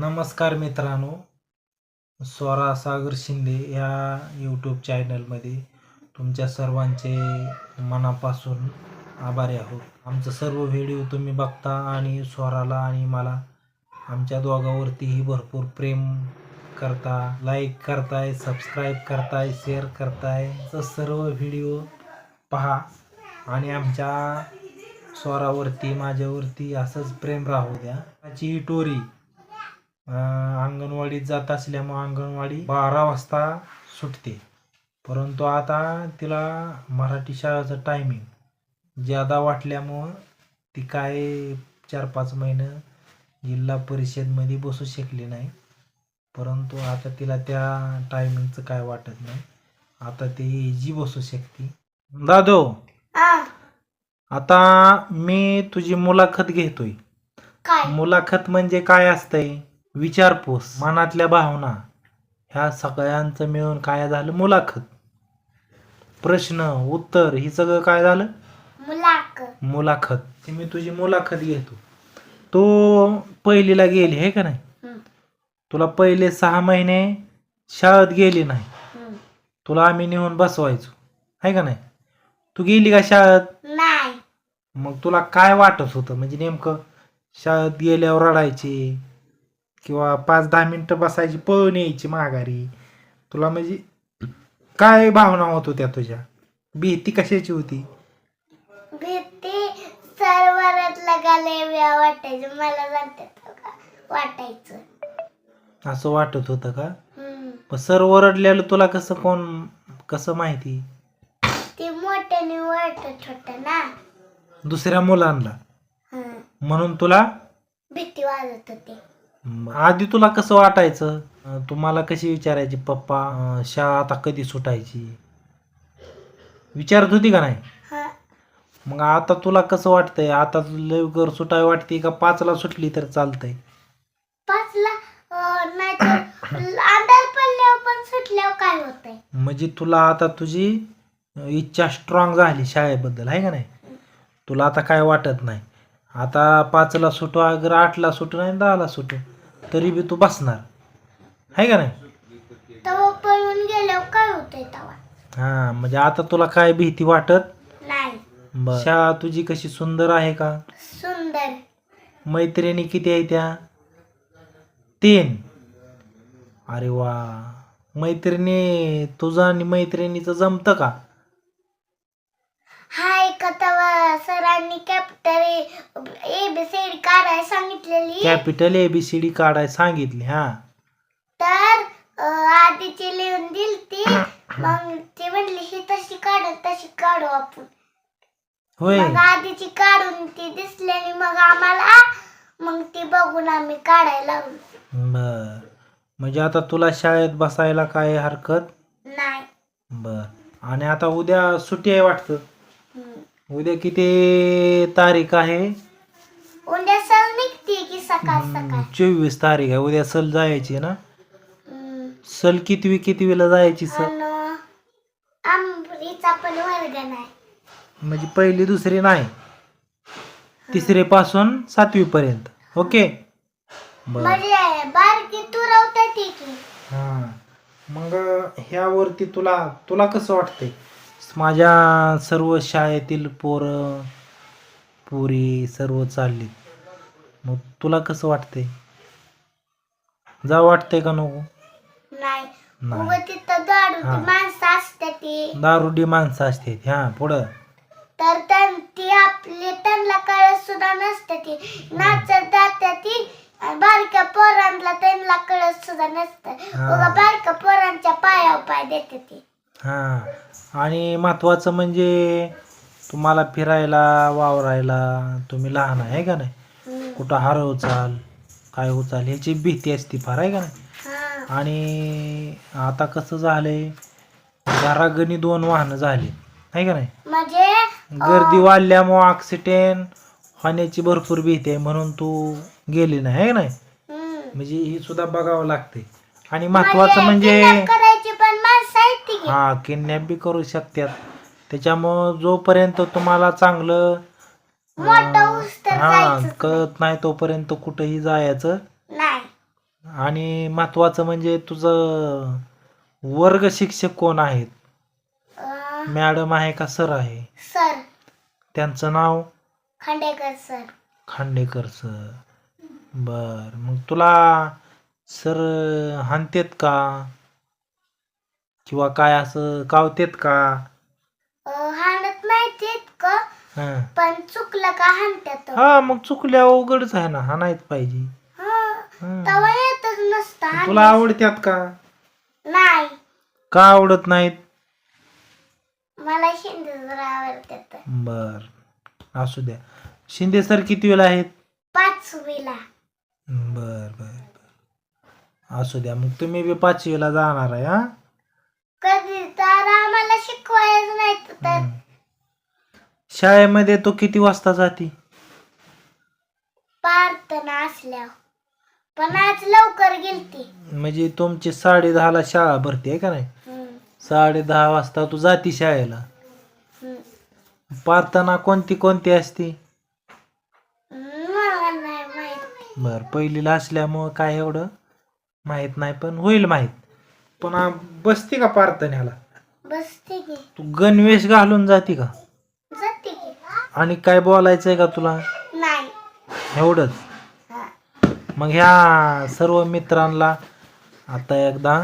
नमस्कार मित्रांनो स्वरा सागर शिंदे या यूट्यूब चॅनलमध्ये तुमच्या सर्वांचे मनापासून आभारी आहोत. आमचं सर्व व्हिडिओ तुम्ही बघता आणि स्वराला आणि मला आमच्या दोघावरतीही भरपूर प्रेम करता लाईक करताय सबस्क्राईब करताय शेअर करताय. तर सर्व व्हिडिओ पहा आणि आमच्या स्वरावरती माझ्यावरती असंच प्रेम राहू द्या. त्याची ही टोरी अंगणवाडीत जात असल्यामुळे अंगणवाडी बारा वाजता सुटते. परंतु आता तिला मराठी शाळेचं टायमिंग ज्यादा वाटल्यामुळं ती काय चार पाच महिनं जिल्हा परिषदमध्ये बसू शकली नाही. परंतु आता तिला त्या टायमिंगचं काय वाटत नाही. आता ते इजी बसू शकते. दादो आता मी तुझी मुलाखत घेतोय. मुलाखत म्हणजे काय असतंय? विचारपूस मनातल्या भावना ह्या सगळ्यांचं मिळून काय झालं? मुलाखत. प्रश्न उत्तर ही सगळं काय झालं? मुलाक मुलाखत. ती मी तुझी मुलाखत घेतो. तो पहिलीला गेली हे का नाही? तुला पहिले सहा महिने शाळेत गेली नाही. तुला आम्ही नेऊन बसवायचो आहे का नाही? तू गेली का शाळेत? नाही. मग तुला काय वाटत होतं? म्हणजे नेमकं शाळेत गेल्यावर रडायची किंवा पाच दहा मिनटं बसायची पळून यायची माघारी. तुला म्हणजे काय भावना होत होत्या तुझ्या? भीती कशाची होती? भीती सरवरात लगाले वाटायचं मला जाणतात का वाटायचं. असं वाटत होतं का. पण सर ओरडलेलं तुला कसं कोण कसं माहिती? ते मोठ्याने वाटत होत ना. दुसऱ्या मुलांना. म्हणून तुला? भीती वाजत होती. आधी तुला कसं वाटायचं? तुम्हाला कशी विचारायची पप्पा अं, शाळा आता कधी सुटायची? विचारत होती का नाही. मग आता तुला कसं वाटतंय? आता लवकर सुटाय वाटते का? पाचला सुटली तर चालतंय. पाचला अं, नाहीतर अंधार पडल्यावर पण सुटल्यावर काय होतंय? म्हणजे तुला आता तुझी अं, इच्छा स्ट्रॉंग झाली शाळेबद्दल आहे का नाही? तुला आता काय वाटत नाही? आता पाचला सुटू अगर आठला सुटू नाही दहाला सुटू तरी बी तू बसणार. आहे का नाही? तेव्हा पळून गेल्यावर काय होतंय तेव्हा हां म्हणजे आता तुला काय भीती वाटत? नाही. बर. शाळा तुझी कशी सुंदर आहे का? सुंदर. मैत्रिणी किती आहे त्या? तीन. अरे वा. मैत्रिणी तुझं आणि मैत्रिणीचं जमतं का? हाय सरांनी capital A B C D काढायला सांगितलेली. Capital A B C D काढाय सांगितली हा. तर अं, आधीची लिहून दिली ती मग ती म्हणली ही तशी काढू तशी काढू आपण. होय. मग आधीची काढून ती दिसल्याने मग आम्हाला मग ती बघून आम्ही काढायला बर. म्हणजे आता तुला शाळेत बसायला काय हरकत? नाही. बर. आणि आता उद्या सुट्टी आहे वाटतं? हम्म. उद्या किती तारीख आहे? उद्या सर निघते की सकाळ सकाळ. चोवीस तारीख आहे. उद्या सल जायची ना? हम्म. सल कितवी कितवीला जायची सल आणि आंबरीचा पण वर्ग नाही. म्हणजे पहिली दुसरी नाही? तिसरी पासून सातवी पर्यंत. ओके? बर. म्हणजे बारकी तू रावते ती की. हा. मग ह्यावरती तुला तुला कसं वाटतंय? माझ्या सर्व शाळेतील पोरं पुरी सर्व चालली मग तुला कसं वाटतंय? जा वाटतंय का नको? नाही. नाही. उगं तिथं दारू हा. माणसं असते ती. दारुडी माणसं असते हा पुढं. तर त्यां- ती आपली त्यांना कळत सुद्धा नसते ती. नाचत जाते ती. आणि बारक्या पोरांना त्यांना कळत सुद्धा नसतं. हा. उगा बारक्या पोरांच्या पायावर पाय देते ती. हा आणि महत्वाचं म्हणजे तुम्हाला फिरायला वावरायला तुम्ही लहान आहे का नाही. कुठं हरव चाल काय उचाल ह्याची भीती असते फार आहे का नाही. आणि आता कसं झालंय घरागणी दोन वाहनं झाली आहे का नाही म्हणजे गर्दी वाढल्यामुळं ॲक्सिडेंट होण्याची भरपूर भीती आहे म्हणून तू गेली नाही आहे का नाही. म्हणजे ही सुद्धा बघावं लागते आणि महत्वाचं म्हणजे kidnap करायची पण माणसं आहेत ती की. हा किडनॅप बी करू शकतात. त्याच्यामुळं जोपर्यंत तुम्हाला चांगलं मोठं हा जायचं कळत नाही तोपर्यंत कुठेही जायचं. नाही. आणि महत्वाचं म्हणजे तुझं वर्ग शिक्षक कोण आहेत? अं, मॅडम आहे का सर आहे? सर. त्यांचं नाव? खांडेकर सर. खांडेकर सर. बर मग तुला सर हानतेत का? किंवा काय असं कावतेत का? हाणत नाही हं. पण चुकलं का हाणत्यात. हा मग चुकल्या अवघडच आहे ना हाणायच पाहिजे. हं. तेव्हा येतच नसतं हाण- तुला आवडत्यात का? नाही. का आवडत नाहीत? मला शिंदे जरा आवडतात बर असू द्या. शिंदे सर किती वेळा आहेत? पाचवीला बर बर बर. असू द्या मग तुम्ही बी पाचवीला जाणार आहे हा कधी तर आम्हाला शिकवायच नाही तर. शाळेमध्ये तो किती वाजता जाते? प्रार्थना असल्यावर पण आज लवकर गेलती. म्हणजे तुमची साडे दहाला शाळा भरती आहे का नाही? साडे दहा वाजता तू जाती शाळेला. हं. प्रार्थना कोणती कोणती असते? मला नाही माहीत. बर पहिलीला असल्यामुळं काय एवढं माहीत नाही पण होईल माहीत. पण आ, बसती का प्रार्थनेला बसते की. तू गणवेश घालून जाती का? जाते की. आणि काय बोलायचंय का तुला? नाही. एवढंच? हा. मग ह्या सर्व मित्रांना आता एकदा